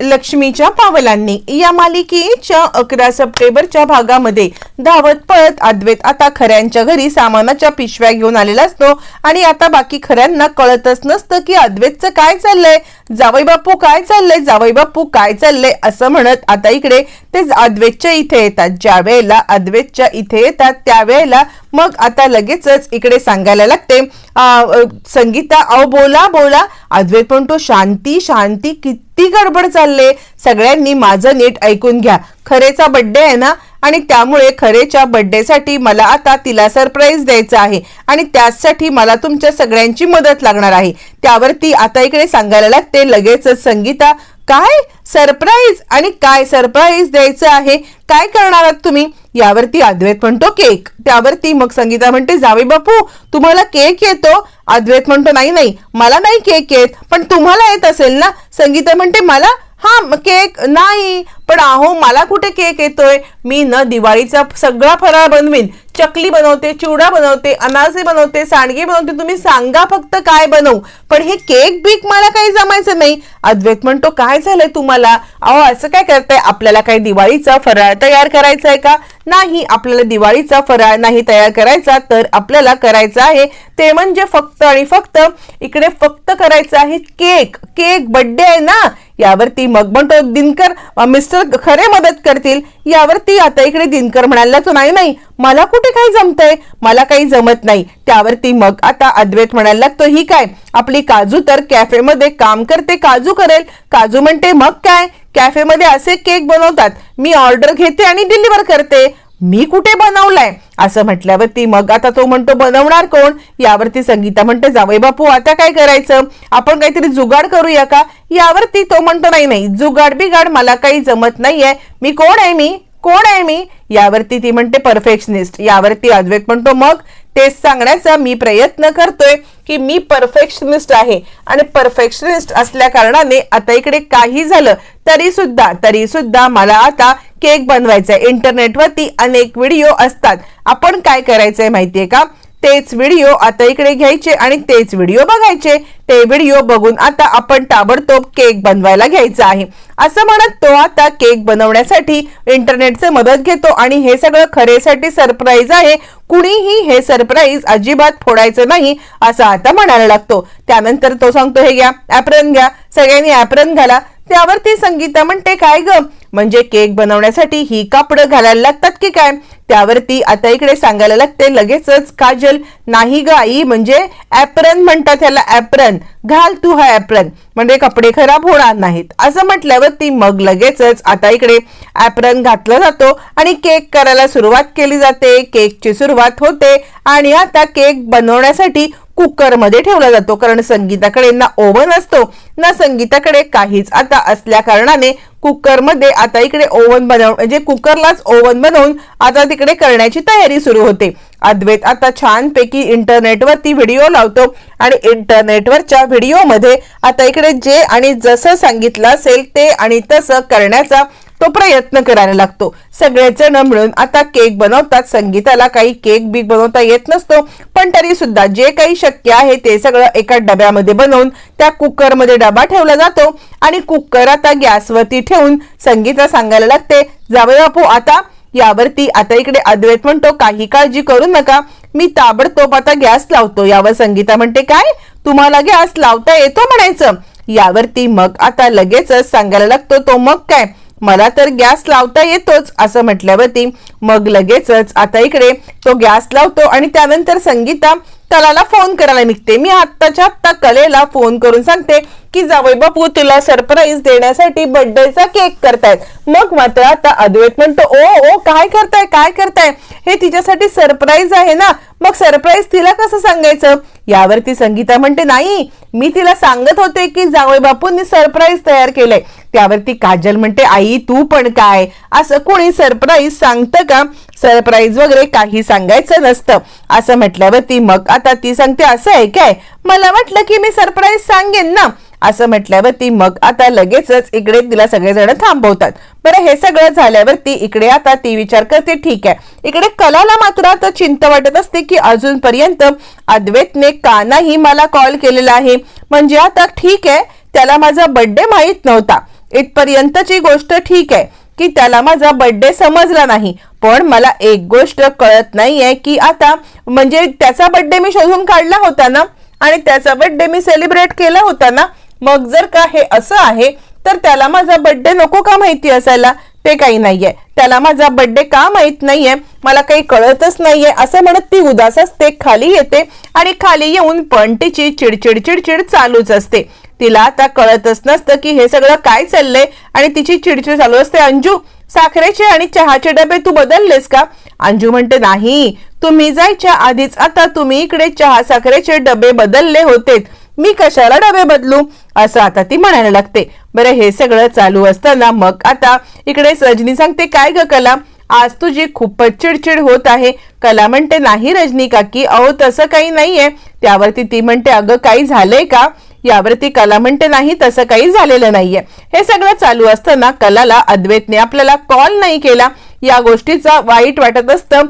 लक्ष्मीच्या पावलांनी या मालिकेच्या अकरा सप्टेंबरच्या भागामध्ये धावत पळत अद्वैत आता खऱ्यांच्या घरी सामानाच्या पिशव्या घेऊन आलेला असतो. आणि आता बाकी खऱ्यांना कळतच नसतं की अद्वैतचं काय चाललंय. जावई बापू काय चाललंय? जावई बापू काय चाललंय? असं म्हणत आता इकडे ते अद्वैतच्या इथे येतात. ज्या वेळेला अद्वैतच्या इथे येतात त्यावेळेला मग आता लगेचच इकडे सांगायला लागते. अ, संगीता अहो बोला बोला. अद्वैत म्हणतो शांती शांती किती गडबड चालले सगळ्यांनी माझं नीट ऐकून घ्या. खरेचा बड्डे आहे ना? आणि त्यामुळे खरेच्या बड्डेसाठी मला आता तिला सरप्राईज द्यायचं आहे. आणि त्यासाठी मला तुमच्या सगळ्यांची मदत लागणार आहे. त्यावर ती आता इकडे सांगायला लागते. लगेचच संगीता काय सरप्राईज आणि काय सरप्राईज द्यायचं आहे? काय करणार आहात तुम्ही? यावरती अद्वैत म्हणतो केक. त्यावरती मग संगीता म्हणते जावे बापू तुम्हाला केक येतो. अद्वैत म्हणतो नाही नाही मला नाही केक येत पण तुम्हाला येत असेल ना? संगीता म्हणते मला? हा केक नाही पण अहो मला कुठे केक येतोय? मी न दिवाळीचा सगळा फराळ बनवीन चकली बनवते चिवडा बनवते अनारसे बनवते सांडगे बनवते. तुम्ही सांगा फक्त काय बनवू. पण हे केक बीक मला काही जमायचं नाही. अद्वैत म्हणतो काय झालंय तुम्हाला? अहो असं काय करताय? आपल्याला काही दिवाळीचा फराळ तयार करायचा आहे का? नाही आपल्याला दिवाळीचा फराळ नाही तयार करायचा तर आपल्याला करायचा आहे ते म्हणजे फक्त आणि फक्त इकडे फक्त करायचं आहे केक. केक बड्डे आहे ना यावरती मग म्हणतो दिनकर मिस्टर खरे मदत करतील. यावरती आता इकडे दिनकर म्हणाला तो नाही नाही मला कुठे काही जमतंय? मला काही जमत नाही. त्यावरती मग आता अद्वैत म्हणायला लागतो ही काय? आपली काजू तर कॅफेमध्ये काम करते काजू करेल. काजू म्हणते मग काय? कॅफेमध्ये असे केक बनवतात. मी ऑर्डर घेते आणि डिलिव्हर करते. मी कुठे बनवलाय? असं म्हटल्यावरती मग आता तो म्हणतो बनवणार कोण? यावरती संगीता म्हणते जावई बापू आता काय करायचं? आपण काहीतरी जुगाड करूया का? यावरती तो म्हणतो नाही नाही जुगाड बिगाड मला काही जमत नाहीये. मी कोण आहे मी? कोण आहे मी? यावरती ती म्हणते परफेक्शनिस्ट. यावरती अद्वैत म्हणतो मग तेच सांगण्याचा मी प्रयत्न करतोय की मी परफेक्शनिस्ट आहे. आणि परफेक्शनिस्ट असल्या कारणाने आता इकडे काही झालं तरी सुद्धा तरी सुद्धा मला आता केक बनवायचा आहे इंटरनेटवरती अनेक व्हिडिओ असतात. आपण काय करायचंय माहितीये का? तेच व्हिडिओ आता इकडे घ्यायचे आणि तेच व्हिडिओ बघायचे. ते व्हिडिओ बघून आता आपण ताबडतोब केक बनवायला घ्यायचा आहे. असं म्हणत तो आता केक बनवण्यासाठी इंटरनेटचे मदत घेतो आणि हे सगळं खरेसाठी सरप्राईज आहे. कुणीही हे सरप्राईज अजिबात फोडायचं नाही असं आता म्हणायला लागतो. त्यानंतर तो सांगतो हे घ्या ॲप्रन घ्या सगळ्यांनी ॲप्रन घाला. त्यावरती संगीता म्हणते काय ग म्हणजे केक बनवण्यासाठी ही कापडं घालायला लागतात की काय? त्यावरती आता इकडे सांगायला लागते लगेचच काजल नाही ग आई म्हणजे ऍप्रन म्हणतात ह्याला ऍप्रन घाल तू हा ऍप्रन म्हणजे कपडे खराब होणार नाहीत. असं म्हटल्यावरती मग लगेचच आता इकडे ऍप्रन घातला जातो आणि केक करायला सुरुवात केली जाते. केकची सुरुवात होते आणि आता केक बनवण्यासाठी कुकरमध्ये ठेवला जातो. कारण संगीताकडे ना ओव्हन असतो ना संगीताकडे काहीच आता असल्या कारणाने कुकरमध्ये आता इकडे ओव्हन बनव म्हणजे कुकरलाच ओव्हन बनवून आता तिकडे करण्याची तयारी सुरू होते. अद्वैत आता छानपैकी इंटरनेटवरती व्हिडिओ लावतो आणि इंटरनेटवरच्या व्हिडिओमध्ये आता इकडे जे आणि जसं सांगितलं असेल ते आणि तसं करण्याचा तो प्रयत्न करायला लागतो. सगळेच जण मिळून आता केक बनवतात. संगीताला काही केक बिक बनवता येत नसतो. पण तरी सुद्धा जे काही शक्य आहे ते सगळं एका डब्यामध्ये बनवून त्या कुकरमध्ये डबा ठेवला जातो. आणि कुकर आता गॅसवरती ठेवून संगीता सांगायला लागते जावे बापू आता यावरती आता इकडे अद्वैत म्हणतो काही काळजी करू नका. मी ताबडतोब आता गॅस लावतो. यावर संगीता म्हणते काय? तुम्हाला गॅस लावता येतो म्हणायचं? यावरती मग आता लगेचच सांगायला लागतो तो मग काय? मला तर गॅस लावता येतोच असं म्हटल्यावरती मग लगेचच आता इकडे तो गॅस लावतो आणि त्यानंतर संगीता कलाला फोन करायला निघते. मी आत्ताच्या आत्ता कलेला फोन करून सांगते की जावई बापू तुला सरप्राईज देण्यासाठी बर्थडेचा केक करतायत. मग मात्र आता अद्वैत म्हणतो ओ ओ काय करताय काय करताय? हे तिच्यासाठी सरप्राईज आहे ना. मग सरप्राईज तिला कसं सांगायचं? यावरती संगीता म्हणते नाही मी तिला सांगत होते की जावई बापूंनी सरप्राईज तयार केलंय. त्यावरती काजल म्हणते आई तू पण काय? असं कोणी सरप्राईज सांगतं का? सरप्राईज वगैरे काही सांगायचं नसतं. असं म्हटल्यावरती मग आता ती सांगते असं आहे काय? मला वाटलं की मी सरप्राईज सांगेन ना. असं म्हटल्यावरती मग आता लगेचच इकडे तिला सगळेजण थांबवतात. बरं हे सगळं झाल्यावरती इकडे आता ती विचार करते ठीक आहे. इकडे कलाला मात्र आता चिंता वाटत असते की अजूनपर्यंत अद्वैतने का नाही मला कॉल केलेला आहे. म्हणजे आता ठीक आहे त्याला माझा बड्डे माहीत नव्हता. इथपर्यंतची गोष्ट ठीक आहे. की त्याला माझा बर्थडे समजला नाही. पण मला एक गोष्ट कळत नाहीये की आता म्हणजे त्याचा बर्थडे मी शोधून काढला होता ना? आणि त्याचा बर्थडे मी सेलिब्रेट केला होता ना? मग जर का हे असं आहे तर त्याला माझा बर्थडे नको का माहिती असायला? ते काही नाहीये. त्याला माझा बर्थडे का माहीत नाहीये? मला काही कळतच नाहीये. असं म्हणत ती उदास असते खाली येते आणि खाली येऊन पण तिची चिडचिड चिडचिड चालूच असते. तिला आता कळतच नसतं की हे सगळं काय चाललंय आणि तिची चिडचिड चालू असते. अंजू साखरेचे आणि चहाचे डबे तू बदललेस का? अंजू म्हणते नाही तुम्ही जायच्या आधीच आता तुम्ही इकडे चहा साखरेचे डबे बदलले होते मी कशाला डबे बदलू? असं आता ती म्हणायला लागते. बरं हे सगळं चालू असताना मग आता इकडे रजनी सांगते काय ग कला? आज तुझी खूपच चिडचिड होत आहे. कला म्हणते नाही रजनी काकी अहो तसं काही नाहीये. त्यावरती ती म्हणते अगं काही झालंय का? यावरती कला म्हणते नाही तसं काही झालेलं नाहीये. हे सगळं चालू असताना कलाला अद्वैतने आपल्याला कॉल नाही केला. या गोष्टीचा वाईट वाटत असतं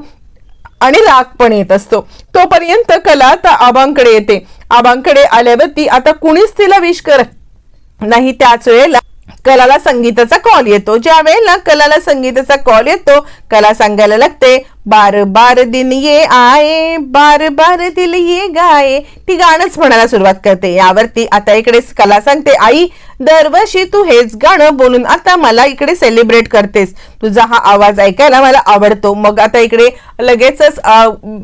आणि राग पण येत असतो. तोपर्यंत कला आता आबांकडे येते. आबांकडे आल्यावरती आता कुणीच तिला विश करत नाही. त्याच वेळेला कलाला संगीताचा कॉल येतो. ज्या वेळेला कलाला संगीताचा कॉल येतो कला सांगायला लागते बार बार दिन ये आए बार बार दिल ये गाये ती गाणंच म्हणायला सुरुवात करते. यावरती आता इकडे कला सांगते आई दरवर्षी तू हेच गाणं बोलून आता मला इकडे सेलिब्रेट करतेस. तुझा हा आवाज ऐकायला मला आवडतो. मग आता इकडे लगेचच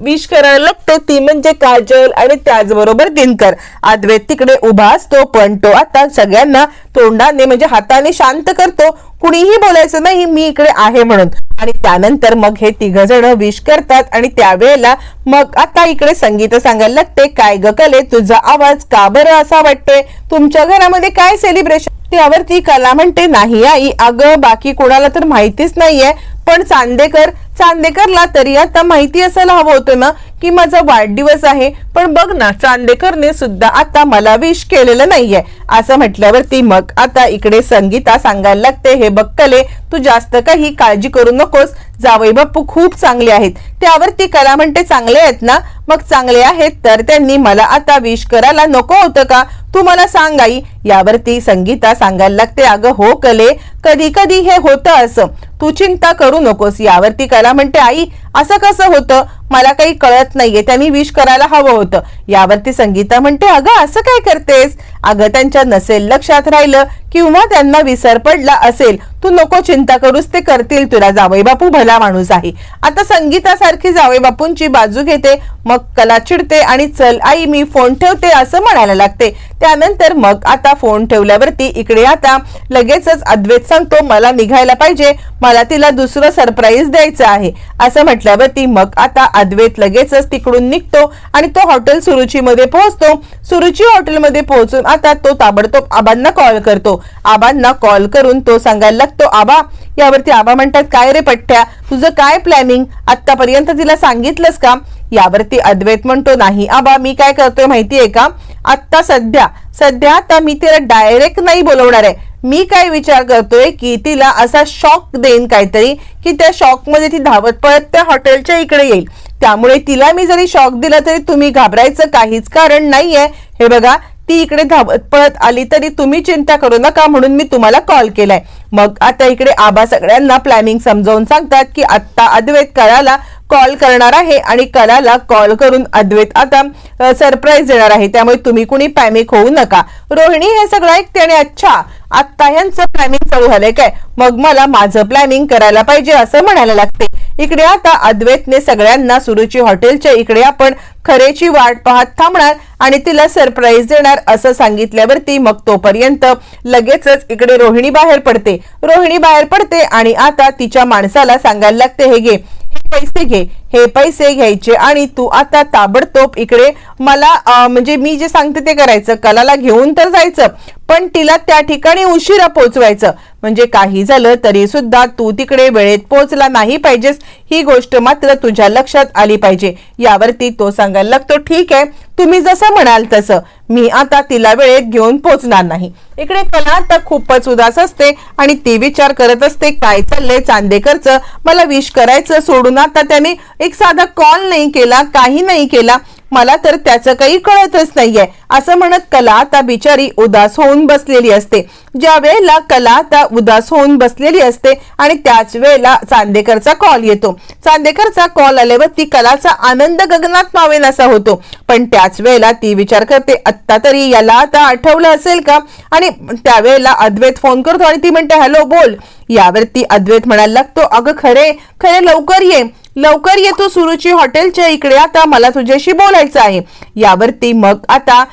विश करायला लागतो. ती म्हणजे काजल आणि त्याचबरोबर दिनकर. अद्वैत तिकडे उभा असतो पण तो आता सगळ्यांना तोंडाने म्हणजे हाताने शांत करतो. कुणीही बोलायचं नाही मी इकडे आहे म्हणून. आणि त्यानंतर मग हे तिघ जण विश करतात आणि त्यावेळेला मग आता इकडे संगीत सांगायला लागते काय ग कले तुझा आवाज का बरं असा वाटते तुमच्या घरामध्ये काय सेलिब्रेशन त्यावर ती कला म्हणते नाही आई अगं बाकी कोणाला तर माहितीच नाहीये पण चांदेकर चांदेकरला तरी आता माहिती असायला हवं होतं ना की माझा वाढदिवस आहे. पण बघ ना चांदेकरने सुद्धा आता मला विश केलेलं नाहीये. असं म्हटल्यावरती मग आता इकडे संगीता सांगायला लागते हे बघ कले तू जास्त काही काळजी करू नकोस. जावई बाप्पू खूप चांगले आहेत. त्यावरती कला म्हणते चांगले आहेत ना? मग चांगले आहेत तर त्यांनी मला आता विश करायला नको होतं का? तू मला सांग आई. यावरती संगीता सांगायला लागते अगं हो कले कधी कधी हे होतं असं. तू चिंता करू नकोस यावरती कला म्हणते आई असं कसं होतं? मला काही कळत नाहीये. त्यांनी विश करायला हवं होतं. यावरती संगीता म्हणते अगं असं काय करतेस? अगं त्यांच्या नसेल लक्षात राहिलं किंवा त्यांना विसर पडला असेल तू नको चिंता करूस ते करतील तुला. जावई बापू भला माणूस आहे. आता संगीतासारखी जावई बापूंची बाजू घेते मग कला चिडते आणि चल आई मी फोन ठेवते असं म्हणायला लागते. त्यानंतर मग आता फोन ठेवल्यावरती इकडे आता लगेचच अद्वैत सांगतो मला निघायला पाहिजे. मला तिला दुसरं सरप्राईज द्यायचं आहे. असं म्हटल्यावरती मग आता अद्वैत लगेचच तिकडून निघतो आणि तो हॉटेल सुरुचीमध्ये पोहोचतो. सुरुची हॉटेलमध्ये पोहोचून आता तो ताबडतोब आबांना कॉल करतो. आबांना कॉल करून तो सांगायला लागतो आबा यावरती आबा म्हणतात काय रे पठ्ठ्या तुझं काय प्लॅनिंग आतापर्यंत तिला सांगितलंस का? यावरती अद्वैत म्हणतो नाही आबा मी काय करतोय माहितीये का? आत्ता सध्या सध्या आता मी तिला डायरेक्ट नाही बोलवणार आहे. मी काय विचार करतोय की तिला असा शॉक देईन काहीतरी की त्या शॉकमध्ये ती धावत पळत त्या हॉटेलच्या इकडे येईल. त्यामुळे तिला मी जरी शॉक दिला तरी तुम्ही घाबरायचं काहीच कारण नाहीये. हे बघा ती इकडे धावत पळत आली तरी तुम्ही चिंता करू नका म्हणून मी तुम्हाला कॉल केलाय. मग आता इकडे आबा सगळ्यांना प्लॅनिंग समजावून सांगतात की आत्ता अद्वैत कळाला कॉल करणार आहे आणि कलाला कॉल करून अद्वैत आता सरप्राईज देणार आहे. त्यामुळे तुम्ही कुणी पॅनिक होऊ नका. रोहिणी हे सगळं ऐकते आणि अच्छा आत्ता यांचं प्लॅनिंग चालू झालंय काय? मग मला माझं प्लॅनिंग करायला पाहिजे असं म्हणायला लागते. इकडे आता अद्वैतने सगळ्यांना सुरुची हॉटेलच्या इकडे आपण खरेची वाट पाहत थांबणार आणि तिला सरप्राईज देणार असं सांगितल्यावरती मग तोपर्यंत लगेचच इकडे रोहिणी बाहेर पडते. रोहिणी बाहेर पडते आणि आता तिच्या माणसाला सांगायला लागते हे घे पैसे घे हे पैसे घ्यायचे आणि तू आता ताबडतोब इकडे मला म्हणजे मी जे सांगते ते करायचं कलाला घेऊन तर जायचं. पण तिला त्या ठिकाणी उशिरा पोहोचवायचं म्हणजे काही झालं तरी सुद्धा तू तिकडे वेळेत पोहोचला नाही पाहिजेस. ही गोष्ट मात्र तुझ्या लक्षात आली पाहिजे. यावरती तो सांगायला लागतो ठीक आहे तुम्ही जसं म्हणाल तसं. मी आता तिला वेळेत घेऊन पोहोचणार नाही. इकडे कला आता खूपच उदास असते आणि ती विचार करत असते काय चाललंय चांदेकरचं? मला विश करायचं सोडून आता त्याने एक साधा कॉल नाही केला काही नाही केला. मला तर त्याचं काही कळतच नाहीये. असं म्हणत कला आता बिचारी उदास होऊन बसलेली असते. ज्या वेळेला कला त्या उदास होऊन बसलेली असते आणि त्याच वेळेला चांदेकरचा कॉल येतो. चांदेकरचा कॉल आल्यावरती कलाचा आनंद गगनात मावेन असा होतो. पण त्याच वेळेला ती विचार करते आत्ता तरी याला आता आठवलं असेल का? आणि त्यावेळेला अद्वैत फोन करतो आणि ती म्हणते हॅलो बोल. यावरती अद्वैत म्हणायला लागतो अगं खरे खरे लवकर ये. लवकर ये तू सुरुची हॉटेलच्या इकडे. आता मला तुझ्याशी बोलायचं आहे. यावरती मग आता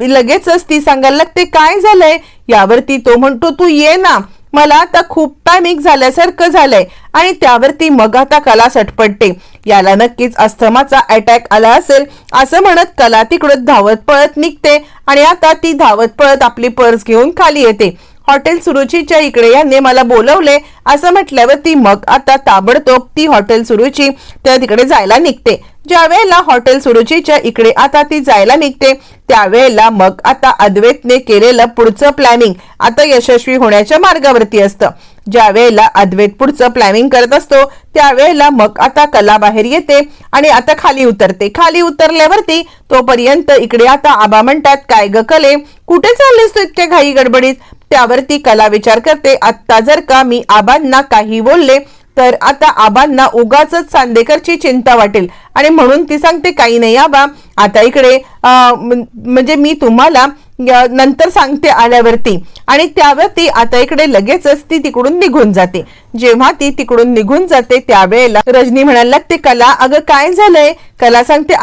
लगेचच ती सांगायला लागते काय झालंय? यावरती तो म्हणतो तू ये ना. मला आता खूप पॅनिक झाल्यासारखं झालंय. आणि त्यावरती मग आता कला सटपटते. याला नक्कीच अस्थमाचा अटॅक आला असेल असं म्हणत कला तिकडं धावत पळत निघते. आणि आता ती धावत पळत आपली पर्स घेऊन खाली येते. हॉटेल सुरुचीच्या इकडे यांनी मला बोलवले. असं म्हटल्यावर ती मग आता ताबडतोब ती हॉटेल सुरुची त्या तिकडे जायला निघते. ज्या वेळेला हॉटेल सुरुचीच्या इकडे आता ती जायला निघते त्यावेळेला मग आता अद्वैतने केलेलं पुढचं प्लॅनिंग आता यशस्वी होण्याच्या मार्गावरती असतं. ज्या वेळेला अद्वैत पुढचं प्लॅनिंग करत असतो त्यावेळेला मग आता कला बाहेर येते आणि आता खाली उतरते. खाली उतरल्यावरती तोपर्यंत इकडे आता आबा म्हणतात काय ग कले? कुठे चाललेस तू इतक्या घाई गडबडीत? त्यावरती कला विचार करते. आत्ता जर का मी आबांना काही बोलले तर आता आबांना उगाच चांदेकरची चिंता वाटेल. आणि म्हणून ती सांगते काही नाही आबा आता इकडे म्हणजे मी तुम्हाला नंतर सांगते आल्यावरती. आणि त्यावर ती आता इकडे लगेचच ती तिकडून निघून जाते. जेव्हा ती तिकडून निघून जाते त्यावेळेला रजनी म्हणायला लागते कला अगं काय झालंय? कला सांगते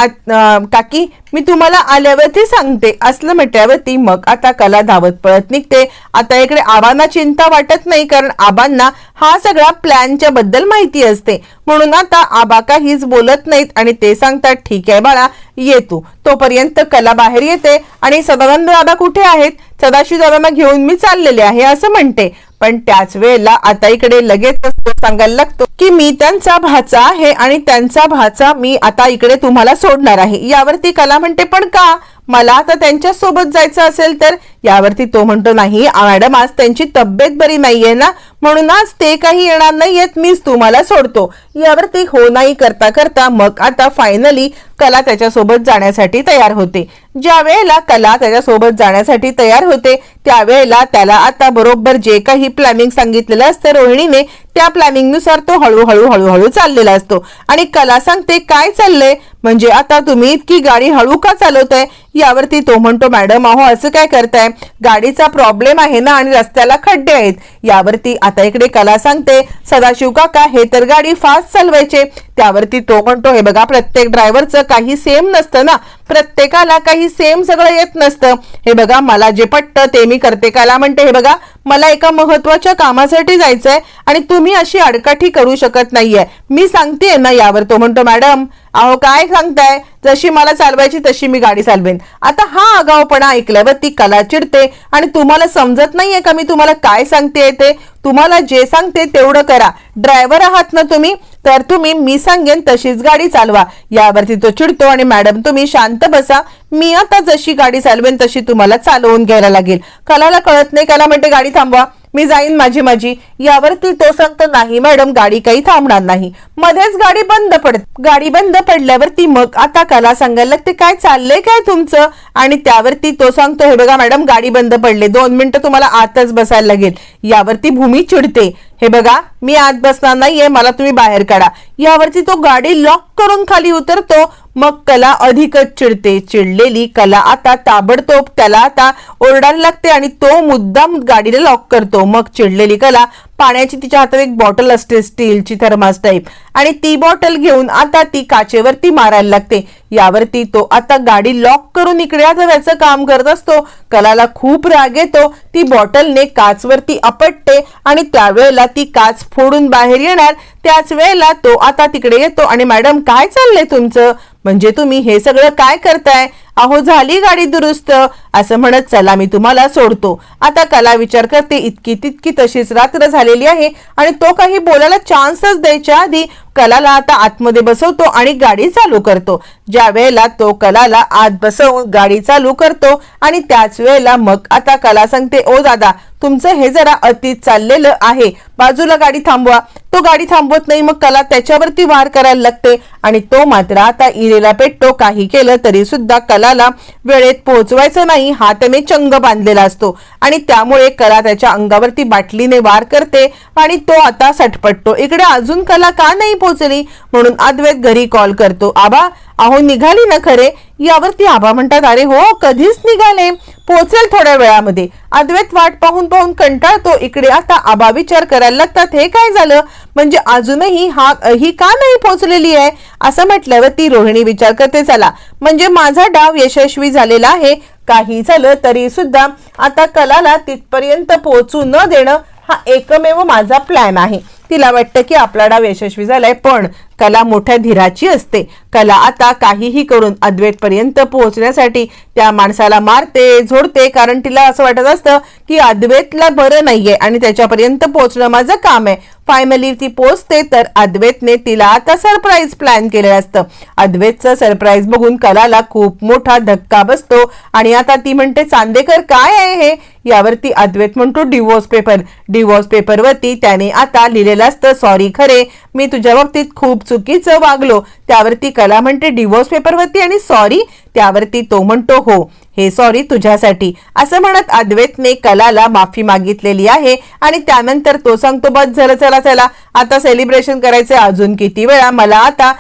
काकी मी तुम्हाला आल्यावरती सांगते. असलं म्हटल्यावरती मग आता कला धावत पळत निघते. आता इकडे आबांना चिंता वाटत नाही कारण आबांना हा सगळा प्लॅनच्या बद्दल माहिती असते. म्हणून आता आबा काहीच बोलत नाहीत आणि ते सांगतात ठीक आहे बाळा ये तू तोपर्यंत कला बाहेर येते आणि सदानंद दादा कुठे आहेत? सदाशिव दादांना घेऊन मी चाललेले आहे असं म्हणते. पण त्याच वेळेला आता इकडे लगेच सांगायला लागतो की मी त्यांचा भाचा आहे आणि त्यांचा भाचा मी आता इकडे तुम्हाला सोडणार आहे. यावरती कला म्हणते पण का? मला आता त्यांच्यासोबत जायचं असेल तर यावरती तो म्हणतो नाही मॅडम आज त्यांची तब्येत बरी नाहीये ना म्हणून आज ते काही येणार नाहीयेत मीच तुम्हाला सोडतो. यावरती हो नाही करता करता मग आता फायनली कला त्याच्यासोबत जाण्यासाठी तयार होते. ज्या वेळेला कला त्याच्यासोबत जाण्यासाठी तयार होते त्यावेळेला त्याला आता बरोबर जे काही प्लॅनिंग सांगितलेलं असतं रोहिणीने त्या प्लॅनिंगनुसार तो हळूहळू हळूहळू चाललेला असतो. आणि कला सांगते काय चाललंय? म्हणजे आता तुम्ही इतकी गाडी हळू का चालवताय? यावरती तो म्हणतो मॅडम अहो असं काय करताय? गाडीचा प्रॉब्लेम आहे ना आणि रस्त्याला खड्डे आहेत. यावरती आता इकडे कला सांगते सदाशिव काका हे तर गाडी फास्ट चालवायचे. त्यावरती तो म्हणतो हे बघा प्रत्येक ड्रायव्हरचं काही सेम नसतं ना. प्रत्येकाला काही सेम सगळं येत नसतं. हे बघा मला जे पटतं ते मी करते. कला म्हणते हे बघा मला एका महत्त्वाच्या कामासाठी जायचंय आणि तुम्ही अशी अडकाठी करू शकत नाहीये. मी सांगतेय ना यावर. तो म्हणतो मॅडम अहो काय सांगताय? जशी मला चालवायची तशी मी गाडी चालवेन. आता हा आगावपणा ऐकल्यावर ती कला चिडते आणि तुम्हाला समजत नाहीये का मी तुम्हाला काय सांगते ते? तुम्हाला जे सांगते तेवढं करा. ड्रायव्हर आहात ना तुम्ही तर तुम्ही मी सांगेन तशीच गाडी चालवा. यावरती तो चिडतो आणि मॅडम तुम्ही शांत बसा. मी आता जशी गाडी चालवेन तशी तुम्हाला चालवून घ्यायला लागेल. कलाला कळत नाही कला म्हणते गाडी थांबवा. मी जाईन माझी माझी. यावरती तो सांगतो नाही मॅडम गाडी काही थांबणार नाही. मध्येच गाडी बंद पडत. गाडी बंद पडल्यावर ती मग आता कला सांगायला लागते काय चाललंय काय तुमचं? आणि त्यावरती तो सांगतो हे बघा मॅडम गाडी बंद पडले. दोन मिनिटं तुम्हाला आतच बसायला लागेल. यावरती भूमी चिडते. हे बघा मी आत बसणार नाहीये मला तुम्ही बाहेर काढा. यावरती तो गाडी लॉक करून खाली उतरतो. मग कला अधिकच चिडते. चिडलेली कला आता ताबडतोब त्याला आता ओरडायला लागते आणि तो मुद्दाम गाडीला लॉक करतो. मग चिडलेली कला पाण्याची तिच्या हातात एक बॉटल असते स्टीलची थर्मास टाईप आणि ती बॉटल घेऊन आता ती काचेवरती मारायला लागते. यावरती तो आता गाडी लॉक करून इकडे आता त्याचं काम करत असतो. कलाला खूप राग येतो. ती बॉटलने काचवरती आपटते आणि त्यावेळेला ती काच फोडून बाहेर येणार. त्याच वेळेला तो आता तिकडे येतो आणि मॅडम काय चाललंय तुमचं? म्हणजे तुम्ही हे सगळं काय करताय? अहो झाली गाडी दुरुस्त? असं म्हणत चला मी तुम्हाला सोडतो. आता कला विचार करते इतकी तितकी तशीच रात्र झालेली आहे आणि तो काही बोलायला चान्सच द्यायच्या आधी कलाला आता आतमध्ये बसवतो आणि गाडी चालू करतो. ज्या वेळेला तो कलाला आत बसवून गाडी चालू करतो आणि त्याच वेळेला मग आता कला सांगते ओ दादा तुमचं हे जरा अतीत चाललेलं आहे. बाजूला गाडी थांबवा. तो गाडी थांबवत नाही मग कला त्याच्यावरती वार करायला लागते आणि तो मात्र आता इरेला पेटतो. काही केलं तरी सुद्धा कलाला वेळेत पोहोचवायचं नाही हा त्याने चंग बांधलेला असतो. आणि त्यामुळे कला त्याच्या अंगावरती बाटलीने वार करते आणि तो आता सटपटतो. इकडे अजून कला का नाही पोहोचली? म्हणून अद्वैत घरी कॉल करतो. आबा अहो निघाली ना खरे? यावरती आबा म्हणतात अरे हो कधीच निघाले. पोहोचेल थोड्या वेळामध्ये. अद्वैत वाट पाहून पाहून कंटाळतो इकडे. आता आबा विचार करायला लागतात हे काय झालं? म्हणजे अजूनही हा ही का नाही पोहोचलेली आहे? असं म्हटल्यावर ती रोहिणी विचार करते चला म्हणजे माझा डाव यशस्वी झालेला आहे. काही झालं तरी सुद्धा आता कलाला तिथपर्यंत पोहोचू न देणं हा एकमेव माझा प्लॅन आहे. तिला वाटतं की आपला डाव यशस्वी झालाय पण कला मोठ्या धीराची असते. कला आता काहीही करून अद्वैत पर्यंत पोहोचण्यासाठी त्या माणसाला मारते झोडते कारण तिला असं वाटत असतं की अद्वैतला बरं नाहीये आणि त्याच्यापर्यंत पोहोचणं माझं काम आहे. फायनली ती पोहोचते तर अद्वैतने तिला आता सरप्राईज प्लॅन केलेलं असतं. अद्वैतचं सरप्राईज बघून कलाला खूप मोठा धक्का बसतो आणि आता ती म्हणते चांदेकर काय आहे हे? यावरती अद्वैत म्हणतो डिवोर्स पेपर डिवोर्स पेपरवरती त्याने आता लिहिलेलं असतं सॉरी खरे. मी तुझ्या बाबतीत खूप चुकीचं वागलो त्यावरती कला म्हणते डिवोर्स पेपरवरती आणि सॉरी त्यावरती तो म्हणतो हो. हे सॉरी तुझ्यासाठी. असं म्हणत अद्वैतने कलाला माफी मागितलेली आहे आणि त्यानंतर तो सांगतो बस झालं चला चला. आता सेलिब्रेशन करायचं अजून किती वेळा? मला आता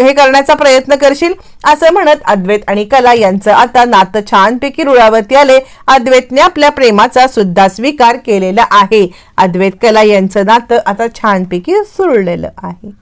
हे करण्याचा प्रयत्न करशील? असं म्हणत अद्वैत आणि कला यांचं आता नातं छानपैकी रुळावरती आले. अद्वैतने आपल्या प्रेमाचा सुद्धा स्वीकार केलेला आहे. अद्वैत कला यांचं नातं आता छानपैकी सुरळलेलं आहे.